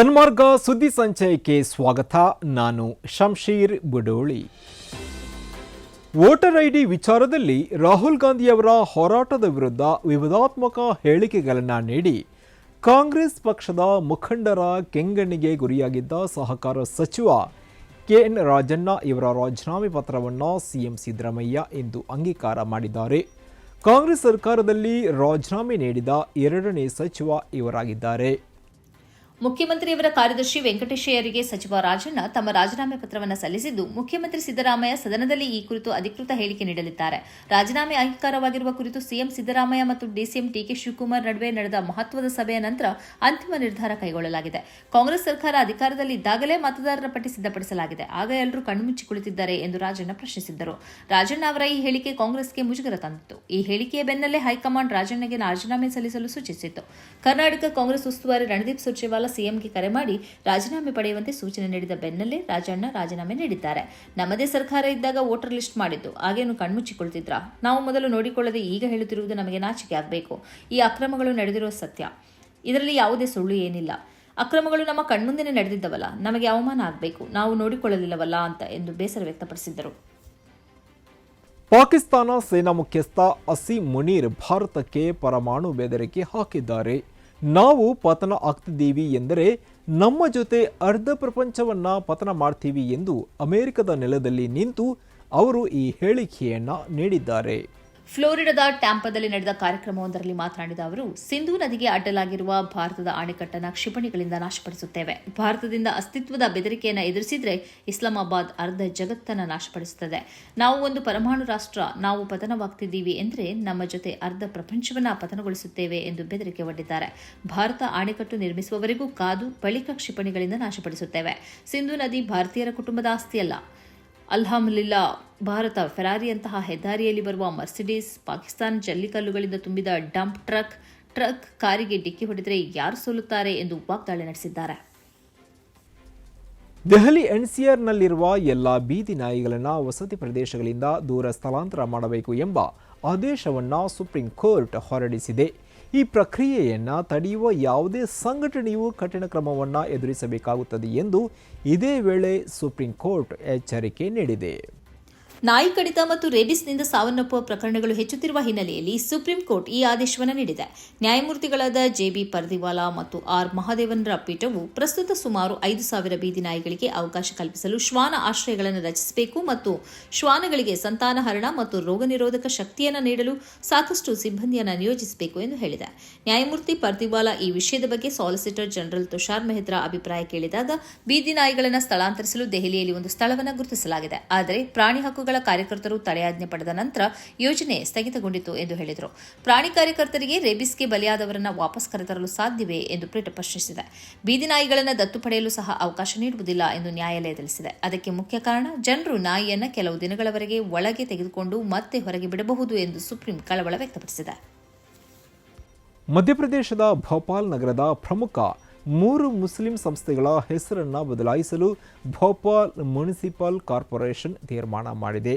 Sanmarga ಸುದ್ದಿ ಸಂಚಯಕ್ಕೆ ಸ್ವಾಗತ. ನಾನು ಶಂಶೀರ್ ಬುಡೋಳಿ. ವೋಟರ್ ಐಡಿ ವಿಚಾರದಲ್ಲಿ ರಾಹುಲ್ ಗಾಂಧಿಯವರ ಹೋರಾಟದ ವಿರುದ್ಧ ವಿವಾದಾತ್ಮಕ ಹೇಳಿಕೆಗಳನ್ನು ನೀಡಿ ಕಾಂಗ್ರೆಸ್ ಪಕ್ಷದ ಮುಖಂಡರ ಕೆಂಗಣ್ಣಿಗೆ ಗುರಿಯಾಗಿದ್ದ ಸಹಕಾರ ಸಚಿವ ಕೆಎನ್ ರಾಜಣ್ಣ ಇವರ ರಾಜೀನಾಮೆ ಪತ್ರವನ್ನು ಸಿಎಂ ಸಿದ್ದರಾಮಯ್ಯ ಇಂದು ಅಂಗೀಕಾರ ಮಾಡಿದ್ದಾರೆ. ಕಾಂಗ್ರೆಸ್ ಸರ್ಕಾರದಲ್ಲಿ ರಾಜೀನಾಮೆ ನೀಡಿದ ಎರಡನೇ ಸಚಿವ ಇವರಾಗಿದ್ದಾರೆ. ಮುಖ್ಯಮಂತ್ರಿಯವರ ಕಾರ್ಯದರ್ಶಿ ವೆಂಕಟೇಶಯ್ಯರಿಗೆ ಸಚಿವ ರಾಜಣ್ಣ ತಮ್ಮ ರಾಜೀನಾಮೆ ಪತ್ರವನ್ನು ಸಲ್ಲಿಸಿದ್ದು, ಮುಖ್ಯಮಂತ್ರಿ ಸಿದ್ದರಾಮಯ್ಯ ಸದನದಲ್ಲಿ ಈ ಕುರಿತು ಅಧಿಕೃತ ಹೇಳಿಕೆ ನೀಡಲಿದ್ದಾರೆ. ರಾಜೀನಾಮೆ ಅಂಗೀಕಾರವಾಗಿರುವ ಕುರಿತು ಸಿಎಂ ಸಿದ್ದರಾಮಯ್ಯ ಮತ್ತು ಡಿಸಿಎಂ ಟಿಕೆ ಶಿವಕುಮಾರ್ ನಡುವೆ ನಡೆದ ಮಹತ್ವದ ಸಭೆಯ ನಂತರ ಅಂತಿಮ ನಿರ್ಧಾರ ಕೈಗೊಳ್ಳಲಾಗಿದೆ. ಕಾಂಗ್ರೆಸ್ ಸರ್ಕಾರ ಅಧಿಕಾರದಲ್ಲಿ ಇದ್ದಾಗಲೇ ಮತದಾರರ ಪಟ್ಟಿ ಸಿದ್ಧಪಡಿಸಲಾಗಿದೆ. ಆಗ ಎಲ್ಲರೂ ಕಣ್ಮುಚ್ಚಿ ಕುಳಿತಿದ್ದಾರೆ ಎಂದು ರಾಜಣ್ಣ ಪ್ರಶ್ನಿಸಿದ್ದರು. ರಾಜಣ್ಣ ಅವರ ಈ ಹೇಳಿಕೆ ಕಾಂಗ್ರೆಸ್ಗೆ ಮುಜುಗರ ತಂದಿತ್ತು. ಈ ಹೇಳಿಕೆಯ ಬೆನ್ನಲ್ಲೇ ಹೈಕಮಾಂಡ್ ರಾಜಣ್ಣಗೆ ರಾಜೀನಾಮೆ ಸಲ್ಲಿಸಲು ಸೂಚಿಸಿತ್ತು. ಕರ್ನಾಟಕ ಕಾಂಗ್ರೆಸ್ ಉಸ್ತುವಾರಿ ರಣದೀಪ್ ಸುರ್ಜೇವಾಲಾ ಸಿಎಂಗೆ ಕರೆ ಮಾಡಿ ರಾಜೀನಾಮೆ ಪಡೆಯುವಂತೆ ಸೂಚನೆ ನೀಡಿದ ಬೆನ್ನಲ್ಲೇ ರಾಜಣ್ಣ ರಾಜೀನಾಮೆ ನೀಡಿದ್ದಾರೆ. ನಮ್ಮದೇ ಸರ್ಕಾರ ಇದ್ದಾಗ ವೋಟರ್ ಲಿಸ್ಟ್ ಮಾಡಿದ್ದು. ಹಾಗೇನು ಕಣ್ಮುಚ್ಚಿಕೊಳ್ತಿದ್ರ? ನಾವು ಮೊದಲು ನೋಡಿಕೊಳ್ಳದೆ ಈಗ ಹೇಳುತ್ತಿರುವುದು ನಮಗೆ ನಾಚಿಕೆ ಆಗಬೇಕು. ಈ ಅಕ್ರಮಗಳು ನಡೆದಿರುವ ಸತ್ಯ. ಇದರಲ್ಲಿ ಯಾವುದೇ ಸುಳ್ಳು ಏನಿಲ್ಲ. ಅಕ್ರಮಗಳು ನಮ್ಮ ಕಣ್ಮುಂದೆನೇ ನಡೆದಿದ್ದವಲ್ಲ. ನಮಗೆ ಅವಮಾನ ಆಗಬೇಕು. ನಾವು ನೋಡಿಕೊಳ್ಳಲಿಲ್ಲವಲ್ಲ ಅಂತ ಎಂದು ಬೇಸರ ವ್ಯಕ್ತಪಡಿಸಿದ್ದರು ಪಾಕಿಸ್ತಾನ ಸೇನಾ ಮುಖ್ಯಸ್ಥ ಅಸೀಂ ಮುನೀರ್ ಭಾರತಕ್ಕೆ ಪರಮಾಣು ಬೆದರಿಕೆ ಹಾಕಿದ್ದಾರೆ. ನಾವು ಪತನ ಆಗ್ತಿದ್ದೀವಿ ಎಂದರೆ ನಮ್ಮ ಜೊತೆ ಅರ್ಧ ಪ್ರಪಂಚವನ್ನ ಪತನ ಮಾಡ್ತೀವಿ ಎಂದು ಅಮೆರಿಕದ ನೆಲದಲ್ಲಿ ನಿಂತು ಅವರು ಈ ಹೇಳಿಕೆಯನ್ನು ನೀಡಿದ್ದಾರೆ. ಫ್ಲೋರಿಡಾದ ಟ್ಯಾಂಪದಲ್ಲಿ ನಡೆದ ಕಾರ್ಯಕ್ರಮವೊಂದರಲ್ಲಿ ಮಾತನಾಡಿದ ಅವರು, ಸಿಂಧೂ ನದಿಗೆ ಅಡ್ಡಲಾಗಿರುವ ಭಾರತದ ಅಣೆಕಟ್ಟನ್ನು ಕ್ಷಿಪಣಿಗಳಿಂದ ನಾಶಪಡಿಸುತ್ತೇವೆ. ಭಾರತದಿಂದ ಅಸ್ತಿತ್ವದ ಬೆದರಿಕೆಯನ್ನು ಎದುರಿಸಿದರೆ ಇಸ್ಲಾಮಾಬಾದ್ ಅರ್ಧ ಜಗತ್ತನ್ನು ನಾಶಪಡಿಸುತ್ತದೆ. ನಾವು ಒಂದು ಪರಮಾಣು ರಾಷ್ಟ್ರ, ನಾವು ಪತನವಾಗ್ತಿದ್ದೀವಿ ಎಂದರೆ ನಮ್ಮ ಜೊತೆ ಅರ್ಧ ಪ್ರಪಂಚವನ್ನ ಪತನಗೊಳಿಸುತ್ತೇವೆ ಎಂದು ಬೆದರಿಕೆ ಒಡ್ಡಿದ್ದಾರೆ ಭಾರತ ಅಣೆಕಟ್ಟು ನಿರ್ಮಿಸುವವರೆಗೂ ಕಾದು ಬಳಿಕ ಕ್ಷಿಪಣಿಗಳಿಂದ ನಾಶಪಡಿಸುತ್ತೇವೆ. ಸಿಂಧೂ ನದಿ ಭಾರತೀಯರ ಕುಟುಂಬದ ಆಸ್ತಿಯಲ್ಲ. ಅಲ್ಹಮ್ಲಿಲ್ಲಾ ಭಾರತ ಫೆರಾರಿಯಂತಹ ಹೆದ್ದಾರಿಯಲ್ಲಿ ಬರುವ ಮರ್ಸಿಡೀಸ್ ಪಾಕಿಸ್ತಾನ ಜಲ್ಲಿಕಲ್ಲುಗಳಿಂದ ತುಂಬಿದ ಡಂಪ್ ಟ್ರಕ್ ಟ್ರಕ್ ಕಾರಿಗೆ ಡಿಕ್ಕಿ ಹೊಡೆದರೆ ಯಾರು ಸೋಲುತ್ತಾರೆ ಎಂದು ವಾಗ್ದಾಳಿ ನಡೆಸಿದ್ದಾರೆ. ದೆಹಲಿ ಎನ್ಸಿಆರ್ನಲ್ಲಿರುವ ಎಲ್ಲ ಬೀದಿ ನಾಯಿಗಳನ್ನು ವಸತಿ ಪ್ರದೇಶಗಳಿಂದ ದೂರ ಸ್ಥಳಾಂತರ ಮಾಡಬೇಕು ಎಂಬ ಆದೇಶವನ್ನು ಸುಪ್ರೀಂ ಕೋರ್ಟ್ ಹೊರಡಿಸಿದೆ. ಈ ಪ್ರಕ್ರಿಯೆಯನ್ನು ತಡೆಯುವ ಯಾವುದೇ ಸಂಘಟನೆಯು ಕಠಿಣ ಕ್ರಮವನ್ನು ಎದುರಿಸಬೇಕಾಗುತ್ತದೆ ಎಂದು ಇದೇ ವೇಳೆ ಸುಪ್ರೀಂ ಕೋರ್ಟ್ ಎಚ್ಚರಿಕೆ ನೀಡಿದೆ. ನಾಯಿ ಕಡಿತ ಮತ್ತು ರೇಬಿಸ್ನಿಂದ ಸಾವನ್ನಪ್ಪುವ ಪ್ರಕರಣಗಳು ಹೆಚ್ಚುತ್ತಿರುವ ಹಿನ್ನೆಲೆಯಲ್ಲಿ ಸುಪ್ರೀಂ ಕೋರ್ಟ್ ಈ ಆದೇಶವನ್ನು ನೀಡಿದೆ. ನ್ಯಾಯಮೂರ್ತಿಗಳಾದ ಜೆಬಿ ಪರ್ದಿವಾಲಾ ಮತ್ತು ಆರ್ ಮಹಾದೇವನ್ರ ಪೀಠವು ಪ್ರಸ್ತುತ ಸುಮಾರು ಐದು ಸಾವಿರ ಬೀದಿ ನಾಯಿಗಳಿಗೆ ಅವಕಾಶ ಕಲ್ಪಿಸಲು ಶ್ವಾನ ಆಶ್ರಯಗಳನ್ನು ರಚಿಸಬೇಕು ಮತ್ತು ಶ್ವಾನಗಳಿಗೆ ಸಂತಾನಹರಣ ಮತ್ತು ರೋಗ ನಿರೋಧಕ ಶಕ್ತಿಯನ್ನು ನೀಡಲು ಸಾಕಷ್ಟು ಸಿಬ್ಬಂದಿಯನ್ನು ನಿಯೋಜಿಸಬೇಕು ಎಂದು ಹೇಳಿದೆ. ನ್ಯಾಯಮೂರ್ತಿ ಪರ್ದಿವಾಲಾ ಈ ವಿಷಯದ ಬಗ್ಗೆ ಸಾಲಿಸಿಟರ್ ಜನರಲ್ ತುಷಾರ್ ಮೆಹ್ರಾ ಅಭಿಪ್ರಾಯ ಕೇಳಿದಾಗ, ಬೀದಿ ನಾಯಿಗಳನ್ನು ಸ್ಥಳಾಂತರಿಸಲು ದೆಹಲಿಯಲ್ಲಿ ಒಂದು ಸ್ಥಳವನ್ನು ಗುರುತಿಸಲಾಗಿದೆ. ಆದರೆ ಪ್ರಾಣಿ ಹಕ್ಕುಗಳ ಕಾರ್ಯಕರ್ತರು ತಡೆಯಾಜ್ಞೆ ಪಡೆದ ನಂತರ ಯೋಜನೆ ಸ್ಥಗಿತಗೊಂಡಿತು ಎಂದು ಹೇಳಿದರು. ಪ್ರಾಣಿ ಕಾರ್ಯಕರ್ತರಿಗೆ ರೇಬಿಸ್ಗೆ ಬಲಿಯಾದವರನ್ನ ವಾಪಸ್ ಕರೆತರಲು ಸಾಧ್ಯವೇ ಎಂದು ಪೀಠ ಪ್ರಶ್ನಿಸಿದೆ. ಬೀದಿ ನಾಯಿಗಳನ್ನು ದತ್ತು ಪಡೆಯಲು ಸಹ ಅವಕಾಶ ನೀಡುವುದಿಲ್ಲ ಎಂದು ನ್ಯಾಯಾಲಯ ತಿಳಿಸಿದೆ. ಅದಕ್ಕೆ ಮುಖ್ಯ ಕಾರಣ, ಜನರು ನಾಯಿಯನ್ನು ಕೆಲವು ದಿನಗಳವರೆಗೆ ಒಳಗೆ ತೆಗೆದುಕೊಂಡು ಮತ್ತೆ ಹೊರಗೆ ಬಿಡಬಹುದು ಎಂದು ಸುಪ್ರೀಂ ಕಳವಳ ವ್ಯಕ್ತಪಡಿಸಿದೆ. ಮಧ್ಯಪ್ರದೇಶದ ಭೋಪಾಲ್ ನಗರದ ಪ್ರಮುಖ ಮೂರು ಮುಸ್ಲಿಂ ಸಂಸ್ಥೆಗಳ ಹೆಸರನ್ನು ಬದಲಾಯಿಸಲು ಭೋಪಾಲ್ ಮುನಿಸಿಪಲ್ ಕಾರ್ಪೊರೇಷನ್ ತೀರ್ಮಾನ ಮಾಡಿದೆ.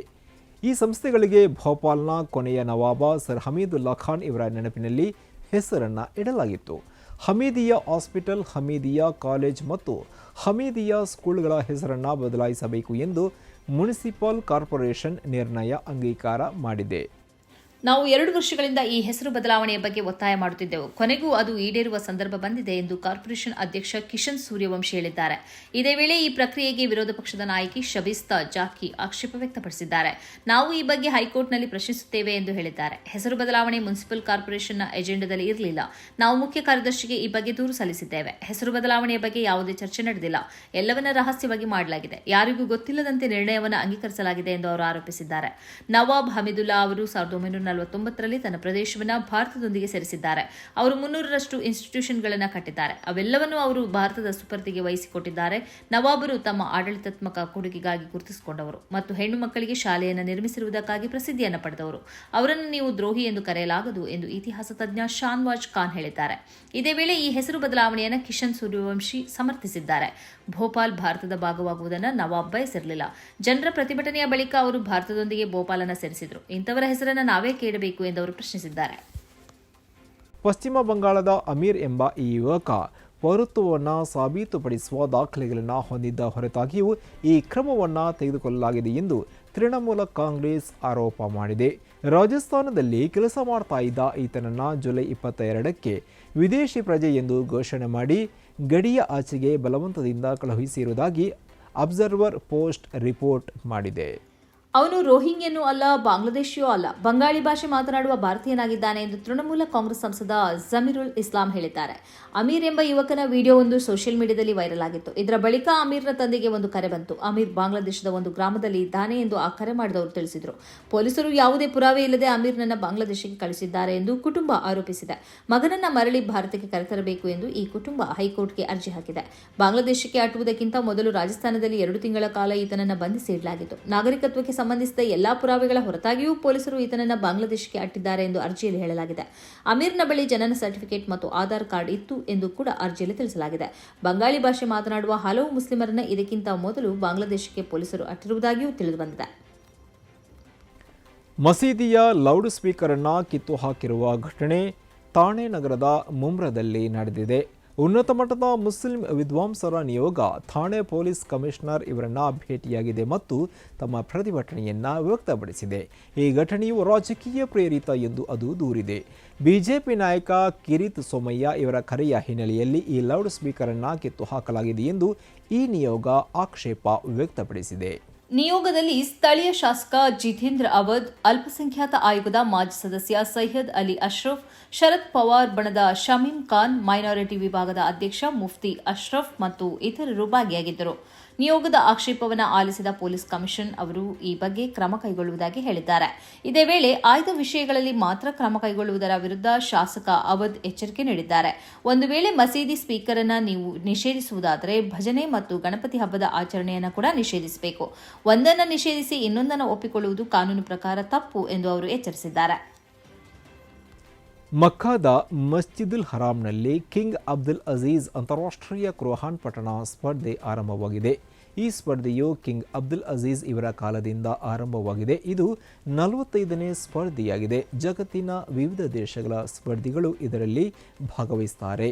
ಈ ಸಂಸ್ಥೆಗಳಿಗೆ ಭೋಪಾಲ್ನ ಕೊನೆಯ ನವಾಬ ಸರ್ ಹಮೀದುಲ್ಲಾ ಖಾನ್ ಇವರ ನೆನಪಿನಲ್ಲಿ ಹೆಸರನ್ನು ಇಡಲಾಗಿತ್ತು. ಹಮೀದಿಯಾ ಹಾಸ್ಪಿಟಲ್, ಹಮೀದಿಯಾ ಕಾಲೇಜ್ ಮತ್ತು ಹಮೀದಿಯಾ ಸ್ಕೂಲ್ಗಳ ಹೆಸರನ್ನು ಬದಲಾಯಿಸಬೇಕು ಎಂದು ಮುನಿಸಿಪಲ್ ಕಾರ್ಪೊರೇಷನ್ ನಿರ್ಣಯ ಅಂಗೀಕಾರ ಮಾಡಿದೆ. ನಾವು ಎರಡು ವರ್ಷಗಳಿಂದ ಈ ಹೆಸರು ಬದಲಾವಣೆಯ ಬಗ್ಗೆ ಒತ್ತಾಯ ಮಾಡುತ್ತಿದ್ದೆವು. ಕೊನೆಗೂ ಅದು ಈಡೇರುವ ಸಂದರ್ಭ ಬಂದಿದೆ ಎಂದು ಕಾರ್ಪೊರೇಷನ್ ಅಧ್ಯಕ್ಷ ಕಿಶನ್ ಸೂರ್ಯವಂಶಿ ಹೇಳಿದ್ದಾರೆ. ಇದೇ ವೇಳೆ ಈ ಪ್ರಕ್ರಿಯೆಗೆ ವಿರೋಧ ಪಕ್ಷದ ನಾಯಕಿ ಶಬಿಸ್ತಾ ಜಾಕಿ ಆಕ್ಷೇಪ ವ್ಯಕ್ತಪಡಿಸಿದ್ದಾರೆ. ನಾವು ಈ ಬಗ್ಗೆ ಹೈಕೋರ್ಟ್ನಲ್ಲಿ ಪ್ರಶ್ನಿಸುತ್ತೇವೆ ಎಂದು ಹೇಳಿದ್ದಾರೆ. ಹೆಸರು ಬದಲಾವಣೆ ಮುನ್ಸಿಪಲ್ ಕಾರ್ಪೊರೇಷನ್ನ ಎಜೆಂಡಾದಲ್ಲಿ ಇರಲಿಲ್ಲ. ನಾವು ಮುಖ್ಯ ಕಾರ್ಯದರ್ಶಿಗೆ ಈ ಬಗ್ಗೆ ದೂರು ಸಲ್ಲಿಸಿದ್ದೇವೆ. ಹೆಸರು ಬದಲಾವಣೆಯ ಬಗ್ಗೆ ಯಾವುದೇ ಚರ್ಚೆ ನಡೆದಿಲ್ಲ. ಎಲ್ಲವನ್ನ ರಹಸ್ಯವಾಗಿ ಮಾಡಲಾಗಿದೆ. ಯಾರಿಗೂ ಗೊತ್ತಿಲ್ಲದಂತೆ ನಿರ್ಣಯವನ್ನು ಅಂಗೀಕರಿಸಲಾಗಿದೆ ಎಂದು ಅವರು ಆರೋಪಿಸಿದ್ದಾರೆ. ನವಾಬ್ ಹಮೀದುಲ್ಲಾ ಅವರು ಸಾವಿರದ ಒಂಬೈನೂರ ನಲವತ್ತೊಂಬತ್ತರಲ್ಲಿ ತನ್ನ ಪ್ರದೇಶವನ್ನು ಭಾರತದೊಂದಿಗೆ ಸೇರಿಸಿದ್ದಾರೆ. ಅವರು ಮುನ್ನೂರರಷ್ಟು ಇನ್ಸ್ಟಿಟ್ಯೂಷನ್ಗಳನ್ನು ಕಟ್ಟಿದ್ದಾರೆ. ಅವೆಲ್ಲವನ್ನೂ ಅವರು ಭಾರತದ ಸುಪರ್ದಿಗೆ ವಹಿಸಿಕೊಟ್ಟಿದ್ದಾರೆ. ನವಾಬರು ತಮ್ಮ ಆಡಳಿತಾತ್ಮಕ ಕೊಡುಗೆಗಾಗಿ ಗುರುತಿಸಿಕೊಂಡವರು ಮತ್ತು ಹೆಣ್ಣು ಮಕ್ಕಳಿಗೆ ಶಾಲೆಯನ್ನು ನಿರ್ಮಿಸಿರುವುದಕ್ಕಾಗಿ ಪ್ರಸಿದ್ಧಿಯನ್ನು ಪಡೆದವರು. ಅವರನ್ನು ನೀವು ದ್ರೋಹಿ ಎಂದು ಕರೆಯಲಾಗದು ಎಂದು ಇತಿಹಾಸ ತಜ್ಞ ಶಾನ್ವಾಜ್ ಖಾನ್ ಹೇಳಿದ್ದಾರೆ. ಇದೇ ವೇಳೆ ಈ ಹೆಸರು ಬದಲಾವಣೆಯನ್ನು ಕಿಶನ್ ಸೂರ್ಯವಂಶಿ ಸಮರ್ಥಿಸಿದ್ದಾರೆ. ಭೋಪಾಲ್ ಭಾರತದ ಭಾಗವಾಗುವುದನ್ನು ನವಾಬ್ ಬಯಸಿರಲಿಲ್ಲ. ಜನರ ಪ್ರತಿಭಟನೆಯ ಬಳಿಕ ಅವರು ಭಾರತದೊಂದಿಗೆ ಭೋಪಾಲನ್ನು ಸೇರಿಸಿದರು. ಇಂಥವರ ಹೆಸರನ್ನು ನಾವೇ ಇಡಬೇಕು ಎಂದು ಅವರು ಪ್ರಶ್ನಿಸಿದ್ದಾರೆ. ಪಶ್ಚಿಮ ಬಂಗಾಳದ ಅಮೀರ್ ಎಂಬ ಈ ಯುವಕ ಪೌರತ್ವವನ್ನು ಸಾಬೀತುಪಡಿಸುವ ದಾಖಲೆಗಳನ್ನು ಹೊಂದಿದ್ದ ಹೊರತಾಗಿಯೂ ಈ ಕ್ರಮವನ್ನು ತೆಗೆದುಕೊಳ್ಳಲಾಗಿದೆ ಎಂದು ತೃಣಮೂಲ ಕಾಂಗ್ರೆಸ್ ಆರೋಪ ಮಾಡಿದೆ. ರಾಜಸ್ಥಾನದಲ್ಲಿ ಕೆಲಸ ಮಾಡ್ತಾ ಇದ್ದ ಈತನನ್ನು ಜುಲೈ ಇಪ್ಪತ್ತ ಎರಡಕ್ಕೆ ವಿದೇಶಿ ಪ್ರಜೆ ಎಂದು ಘೋಷಣೆ ಮಾಡಿ ಗಡಿಯ ಆಚೆಗೆ ಬಲವಂತದಿಂದ ಕಳುಹಿಸಿರುವುದಾಗಿ ಅಬ್ಸರ್ವರ್ ಪೋಸ್ಟ್ ರಿಪೋರ್ಟ್ ಮಾಡಿದೆ. ಅವನು ರೋಹಿಂಗ್ಯನು ಅಲ್ಲ, ಬಾಂಗ್ಲಾದೇಶಿಯೂ ಅಲ್ಲ. ಬಂಗಾಳಿ ಭಾಷೆ ಮಾತನಾಡುವ ಭಾರತೀಯನಾಗಿದ್ದಾನೆ ಎಂದು ತೃಣಮೂಲ ಕಾಂಗ್ರೆಸ್ ಸಂಸದ ಜಮೀರುಲ್ ಇಸ್ಲಾಂ ಹೇಳಿದ್ದಾರೆ. ಅಮೀರ್ ಎಂಬ ಯುವಕನ ವಿಡಿಯೋ ಒಂದು ಸೋಷಿಯಲ್ ಮೀಡಿಯಾದಲ್ಲಿ ವೈರಲ್ ಆಗಿತ್ತು. ಇದರ ಬಳಿಕ ಅಮೀರ್ನ ತಂದೆಗೆ ಒಂದು ಕರೆ ಬಂತು. ಅಮೀರ್ ಬಾಂಗ್ಲಾದೇಶದ ಒಂದು ಗ್ರಾಮದಲ್ಲಿ ಇದ್ದಾನೆ ಎಂದು ಆ ಕರೆ ಮಾಡಿದವರು ತಿಳಿಸಿದರು. ಪೊಲೀಸರು ಯಾವುದೇ ಪುರಾವೆ ಇಲ್ಲದೆ ಅಮೀರ್ನನ್ನ ಬಾಂಗ್ಲಾದೇಶಕ್ಕೆ ಕಳಿಸಿದ್ದಾರೆ ಎಂದು ಕುಟುಂಬ ಆರೋಪಿಸಿದೆ. ಮಗನನ್ನ ಮರಳಿ ಭಾರತಕ್ಕೆ ಕರೆತರಬೇಕು ಎಂದು ಈ ಕುಟುಂಬ ಹೈಕೋರ್ಟ್ಗೆ ಅರ್ಜಿ ಹಾಕಿದೆ. ಬಾಂಗ್ಲಾದೇಶಕ್ಕೆ ಅಟ್ಟುವುದಕ್ಕಿಂತ ಮೊದಲು ರಾಜಸ್ಥಾನದಲ್ಲಿ ಎರಡು ತಿಂಗಳ ಕಾಲ ಈತನನ್ನು ಬಂಧಿಸಿ ಇಡಲಾಗಿತ್ತು. ನಾಗರಿಕತ್ವಕ್ಕೆ ಸಂಬಂಧಿಸಿದ ಎಲ್ಲಾ ಪುರಾವೆಗಳ ಹೊರತಾಗಿಯೂ ಪೊಲೀಸರು ಈತನನ್ನು ಬಾಂಗ್ಲಾದೇಶಕ್ಕೆ ಅಟ್ಟಿದ್ದಾರೆ ಎಂದು ಅರ್ಜಿಯಲ್ಲಿ ಹೇಳಲಾಗಿದೆ. ಅಮೀರ್ನ ಬಳಿ ಜನನ ಸರ್ಟಿಫಿಕೇಟ್ ಮತ್ತು ಆಧಾರ್ ಕಾರ್ಡ್ ಇತ್ತು ಎಂದು ಕೂಡ ಅರ್ಜಿಯಲ್ಲಿ ತಿಳಿಸಲಾಗಿದೆ. ಬಂಗಾಳಿ ಭಾಷೆ ಮಾತನಾಡುವ ಹಲವು ಮುಸ್ಲಿಮರನ್ನ ಇದಕ್ಕಿಂತ ಮೊದಲು ಬಾಂಗ್ಲಾದೇಶಕ್ಕೆ ಪೊಲೀಸರು ಅಟ್ಟಿರುವುದಾಗಿಯೂ ತಿಳಿದುಬಂದಿದೆ. ಮಸೀದಿಯ ಲೌಡ್ ಸ್ಪೀಕರ್ ಅನ್ನ ಕಿತ್ತು ಹಾಕಿರುವ ಘಟನೆ ಥಾಣೆ ನಗರದ ಮುಮ್ರದಲ್ಲಿ ನಡೆದಿದೆ. ಉನ್ನತ ಮಟ್ಟದ ಮುಸ್ಲಿಂ ವಿದ್ವಾಂಸರ ನಿಯೋಗ ಥಾಣೆ ಪೊಲೀಸ್ ಕಮಿಷನರ್ ಇವರನ್ನ ಭೇಟಿಯಾಗಿದೆ ಮತ್ತು ತಮ್ಮ ಪ್ರತಿಭಟನೆಯನ್ನ ವ್ಯಕ್ತಪಡಿಸಿದೆ. ಈ ಘಟನೆಯು ರಾಜಕೀಯ ಪ್ರೇರಿತ ಎಂದು ಅದು ದೂರಿದೆ. ಬಿಜೆಪಿ ನಾಯಕ ಕಿರಿತ್ ಸೋಮಯ್ಯ ಇವರ ಕರೆಯ ಹಿನ್ನೆಲೆಯಲ್ಲಿ ಈ ಲೌಡ್ ಸ್ಪೀಕರ್ ಅನ್ನ ಕಿತ್ತು ಹಾಕಲಾಗಿದೆ ಎಂದು ಈ ನಿಯೋಗ ಆಕ್ಷೇಪ ವ್ಯಕ್ತಪಡಿಸಿದೆ. ನಿಯೋಗದಲ್ಲಿ ಸ್ಥಳೀಯ ಶಾಸಕ ಜಿತೇಂದ್ರ ಅವಧ್, ಅಲ್ಪಸಂಖ್ಯಾತ ಆಯೋಗದ ಮಾಜಿ ಸದಸ್ಯ ಸೈಯದ್ ಅಲಿ ಅಶ್ರಫ್, ಶರದ್ ಪವಾರ್ ಬಣದ ಶಮೀಮ್ ಖಾನ್, ಮೈನಾರಿಟಿ ವಿಭಾಗದ ಅಧ್ಯಕ್ಷ ಮುಫ್ತಿ ಅಶ್ರಫ್ ಮತ್ತು ಇತರರು ಭಾಗಿಯಾಗಿದ್ದರು. ನಿಯೋಗದ ಆಕ್ಷೇಪವನ್ನು ಆಲಿಸಿದ ಪೊಲೀಸ್ ಕಮಿಷನ್ ಅವರು ಈ ಬಗ್ಗೆ ಕ್ರಮ ಕೈಗೊಳ್ಳುವುದಾಗಿ ಹೇಳಿದ್ದಾರೆ. ಇದೇ ವೇಳೆ ಆಯ್ದ ವಿಷಯಗಳಲ್ಲಿ ಮಾತ್ರ ಕ್ರಮ ಕೈಗೊಳ್ಳುವುದರ ವಿರುದ್ಧ ಶಾಸಕ ಅವಧ್ ಎಚ್ಚರಿಕೆ ನೀಡಿದ್ದಾರೆ. ಒಂದು ವೇಳೆ ಮಸೀದಿ ಸ್ಪೀಕರ್ ಅನ್ನ ನೀವು ನಿಷೇಧಿಸುವುದಾದರೆ ಭಜನೆ ಮತ್ತು ಗಣಪತಿ ಹಬ್ಬದ ಆಚರಣೆಯನ್ನು ಕೂಡ ನಿಷೇಧಿಸಬೇಕು. ಒಂದನ್ನು ನಿಷೇಧಿಸಿ ಇನ್ನೊಂದನ್ನು ಒಪ್ಪಿಕೊಳ್ಳುವುದು ಕಾನೂನು ಪ್ರಕಾರ ತಪ್ಪು ಎಂದು ಅವರು ಎಚ್ಚರಿಸಿದ್ದಾರೆ. ಮಕ್ಕಾದ ಮಸ್ಜಿದುಲ್ ಹರಾಮ್ನಲ್ಲಿ ಕಿಂಗ್ ಅಬ್ದುಲ್ ಅಜೀಜ್ ಅಂತಾರಾಷ್ಟ್ರೀಯ ಕ್ರೋಹಾನ್ ಪಠಣ ಸ್ಪರ್ಧೆ ಆರಂಭವಾಗಿದೆ. ಈ ಸ್ಪರ್ಧೆಯು ಕಿಂಗ್ ಅಬ್ದುಲ್ ಅಜೀಜ್ ಇವರ ಕಾಲದಿಂದ ಆರಂಭವಾಗಿದೆ. ಇದು ನಲವತ್ತೈದನೇ ಸ್ಪರ್ಧೆಯಾಗಿದೆ. ಜಗತ್ತಿನ ವಿವಿಧ ದೇಶಗಳ ಸ್ಪರ್ಧಿಗಳು ಇದರಲ್ಲಿ ಭಾಗವಹಿಸುತ್ತಾರೆ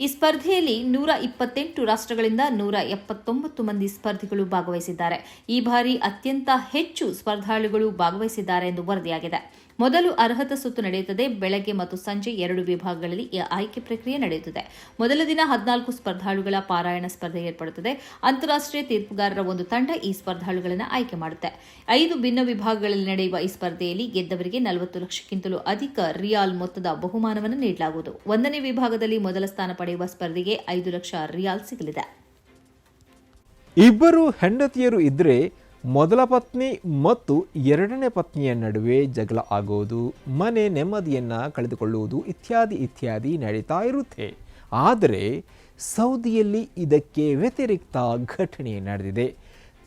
ಈ ಸ್ಪರ್ಧೆಯಲ್ಲಿ ನೂರ ಇಪ್ಪತ್ತೆಂಟು ರಾಷ್ಟ್ರಗಳಿಂದ ನೂರ ಎಪ್ಪತ್ತೊಂಬತ್ತು ಮಂದಿ ಸ್ಪರ್ಧಿಗಳು ಭಾಗವಹಿಸಿದ್ದಾರೆ. ಈ ಬಾರಿ ಅತ್ಯಂತ ಹೆಚ್ಚು ಸ್ಪರ್ಧಾಳುಗಳು ಭಾಗವಹಿಸಿದ್ದಾರೆ ಎಂದು ವರದಿಯಾಗಿದೆ. ಮೊದಲು ಅರ್ಹತಾ ಸುತ್ತು ನಡೆಯುತ್ತದೆ. ಬೆಳಗ್ಗೆ ಮತ್ತು ಸಂಜೆ ಎರಡು ವಿಭಾಗಗಳಲ್ಲಿ ಈ ಆಯ್ಕೆ ಪ್ರಕ್ರಿಯೆ ನಡೆಯುತ್ತದೆ. ಮೊದಲ ದಿನ ಹದಿನಾಲ್ಕು ಸ್ಪರ್ಧಾಳುಗಳ ಪಾರಾಯಣ ಸ್ಪರ್ಧೆ ಏರ್ಪಡುತ್ತದೆ. ಅಂತಾರಾಷ್ಟ್ರೀಯ ತೀರ್ಪುಗಾರರ ಒಂದು ತಂಡ ಈ ಸ್ಪರ್ಧಾಳುಗಳನ್ನು ಆಯ್ಕೆ ಮಾಡುತ್ತೆ. ಐದು ಭಿನ್ನ ವಿಭಾಗಗಳಲ್ಲಿ ನಡೆಯುವ ಈ ಸ್ಪರ್ಧೆಯಲ್ಲಿ ಗೆದ್ದವರಿಗೆ ನಲವತ್ತು ಲಕ್ಷಕ್ಕಿಂತಲೂ ಅಧಿಕ ರಿಯಾಲ್ ಮೊತ್ತದ ಬಹುಮಾನವನ್ನು ನೀಡಲಾಗುವುದು. ಒಂದನೇ ವಿಭಾಗದಲ್ಲಿ ಮೊದಲ ಸ್ಥಾನ ಪಡೆಯುವ ಸ್ಪರ್ಧೆಗೆ ಐದು ಲಕ್ಷ ರಿಯಾಲ್ ಸಿಗಲಿದೆ. ಇಬ್ಬರು ಹೆಂಡತಿಯರು ಇದ್ದರೆ ಮೊದಲ ಪತ್ನಿ ಮತ್ತು ಎರಡನೇ ಪತ್ನಿಯ ನಡುವೆ ಜಗಳ ಆಗುವುದು ಮನೆ ನೆಮ್ಮದಿಯನ್ನು ಕಳೆದುಕೊಳ್ಳುವುದು ಇತ್ಯಾದಿ ಇತ್ಯಾದಿ ನಡೀತಾ ಇರುತ್ತೆ. ಆದರೆ ಸೌದಿಯಲ್ಲಿ ಇದಕ್ಕೆ ವ್ಯತಿರಿಕ್ತ ಘಟನೆ ನಡೆದಿದೆ.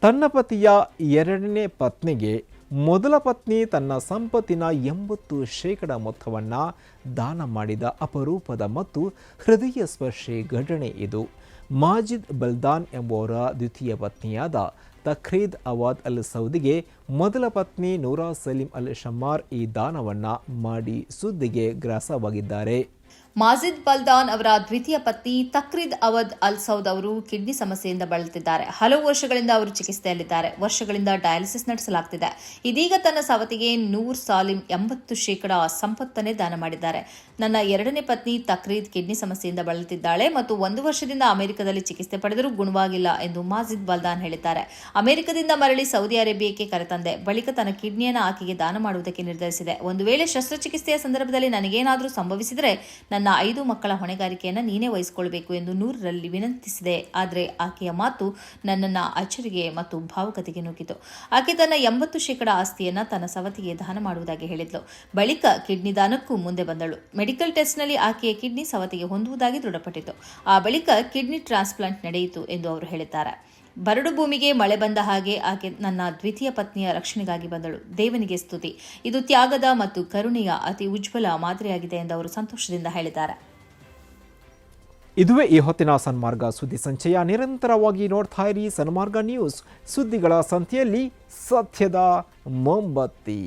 ತನ್ನ ಪತಿಯ ಎರಡನೇ ಪತ್ನಿಗೆ ಮೊದಲ ಪತ್ನಿ ತನ್ನ ಸಂಪತ್ತಿನ ಎಂಬತ್ತು ಶೇಕಡ ಮೊತ್ತವನ್ನು ದಾನ ಮಾಡಿದ ಅಪರೂಪದ ಮತ್ತು ಹೃದಯ ಸ್ಪರ್ಶಿ ಘಟನೆ ಇದು. ಮಾಜಿದ್ ಬಲ್ದಾನ್ ಎಂಬುವರ ದ್ವಿತೀಯ ಪತ್ನಿಯಾದ ತಖ್ರೀದ್ ಅವಾದ್ ಅಲ್ ಸೌದಿಗೆ ಮೊದಲ ಪತ್ನಿ ನೂರಾ ಸಲೀಂ ಅಲ್ ಶಮ್ಮಾರ್ ಈ ದಾನವನ್ನು ಮಾಡಿ ಸುದ್ದಿಗೆ ಗ್ರಾಸವಾಗಿದ್ದಾರೆ. ಮಾಜಿದ್ ಬಲ್ದಾನ್ ಅವರ ದ್ವಿತೀಯ ಪತ್ನಿ ತಕ್ರಿದ್ ಅವದ್ ಅಲ್ ಸೌದ್ ಅವರು ಕಿಡ್ನಿ ಸಮಸ್ಯೆಯಿಂದ ಬಳಲುತ್ತಿದ್ದಾರೆ. ಹಲವು ವರ್ಷಗಳಿಂದ ಅವರು ಚಿಕಿತ್ಸೆಯಲ್ಲಿದ್ದಾರೆ. ವರ್ಷಗಳಿಂದ ಡಯಾಲಿಸಿಸ್ ನಡೆಸಲಾಗ್ತಿದೆ. ಇದೀಗ ತನ್ನ ಸವತಿಗೆ ನೂರ್ ಸಾಲಿಂ ಎಂಬತ್ತು ಶೇಕಡಾ ಸಂಪತ್ತನ್ನೇ ದಾನ ಮಾಡಿದ್ದಾರೆ. ನನ್ನ ಎರಡನೇ ಪತ್ನಿ ತಕ್ರೀದ್ ಕಿಡ್ನಿ ಸಮಸ್ಯೆಯಿಂದ ಬಳಲುತ್ತಿದ್ದಾಳೆ ಮತ್ತು ಒಂದು ವರ್ಷದಿಂದ ಅಮೆರಿಕದಲ್ಲಿ ಚಿಕಿತ್ಸೆ ಪಡೆದರೂ ಗುಣವಾಗಿಲ್ಲ ಎಂದು ಮಾಜಿದ್ ಬಲ್ದಾನ್ ಹೇಳಿದ್ದಾರೆ. ಅಮೆರಿಕದಿಂದ ಮರಳಿ ಸೌದಿ ಅರೇಬಿಯಾಕ್ಕೆ ಕರೆತಂದೆ. ಬಳಿಕ ತನ್ನ ಕಿಡ್ನಿಯನ್ನು ಆಕೆಗೆ ದಾನ ಮಾಡುವುದಕ್ಕೆ ನಿರ್ಧರಿಸಿದೆ. ಒಂದು ವೇಳೆ ಶಸ್ತ್ರಚಿಕಿತ್ಸೆಯ ಸಂದರ್ಭದಲ್ಲಿ ನನಗೇನಾದರೂ ಸಂಭವಿಸಿದರೆ ನನ್ನ ಐದು ಮಕ್ಕಳ ಹೊಣೆಗಾರಿಕೆಯನ್ನು ನೀನೇ ವಹಿಸಿಕೊಳ್ಬೇಕು ಎಂದು ನೂರರಲ್ಲಿ ವಿನಂತಿಸಿದೆ. ಆದರೆ ಆಕೆಯ ಮಾತು ನನ್ನನ್ನು ಅಚ್ಚರಿಗೆ ಮತ್ತು ಭಾವುಕತೆಗೆ ನುಗ್ಗಿತು. ಆಕೆ ತನ್ನ ಎಂಬತ್ತು ಶೇಕಡ ಆಸ್ತಿಯನ್ನು ತನ್ನ ಸವತಿಗೆ ದಾನ ಮಾಡುವುದಾಗಿ ಹೇಳಿದ್ಲು. ಬಳಿಕ ಕಿಡ್ನಿ ದಾನಕ್ಕೂ ಮುಂದೆ ಬಂದಳು. ಮೆಡಿಕಲ್ ಟೆಸ್ಟ್ನಲ್ಲಿ ಆಕೆಯ ಕಿಡ್ನಿ ಸವತಿಗೆ ಹೊಂದುವುದಾಗಿ ದೃಢಪಟ್ಟಿತು. ಆ ಬಳಿಕ ಕಿಡ್ನಿ ಟ್ರಾನ್ಸ್ಪ್ಲಾಂಟ್ ನಡೆಯಿತು ಎಂದು ಅವರು ಹೇಳಿದ್ದಾರೆ. ಬರಡು ಭೂಮಿಗೆ ಮಳೆ ಬಂದ ಹಾಗೆ ಆಕೆ ನನ್ನ ದ್ವಿತೀಯ ಪತ್ನಿಯ ರಕ್ಷಣೆಗಾಗಿ ಬಂದಳು. ದೇವನಿಗೆ ಸ್ತುತಿ. ಇದು ತ್ಯಾಗದ ಮತ್ತು ಕರುಣೆಯ ಅತಿ ಉಜ್ವಲ ಮಾದರಿಯಾಗಿದೆ ಎಂದು ಅವರು ಸಂತೋಷದಿಂದ ಹೇಳಿದ್ದಾರೆ. ಇದುವೇ ಈ ಹೊತ್ತಿನ ಸನ್ಮಾರ್ಗ ಸುದ್ದಿ ಸಂಚಯ. ನಿರಂತರವಾಗಿ ನೋಡ್ತಾ ಇರಿ ಸನ್ಮಾರ್ಗ ನ್ಯೂಸ್. ಸುದ್ದಿಗಳ ಸಂತೆಯಲ್ಲಿ ಸತ್ಯದ ಮೊಂಬತ್ತಿ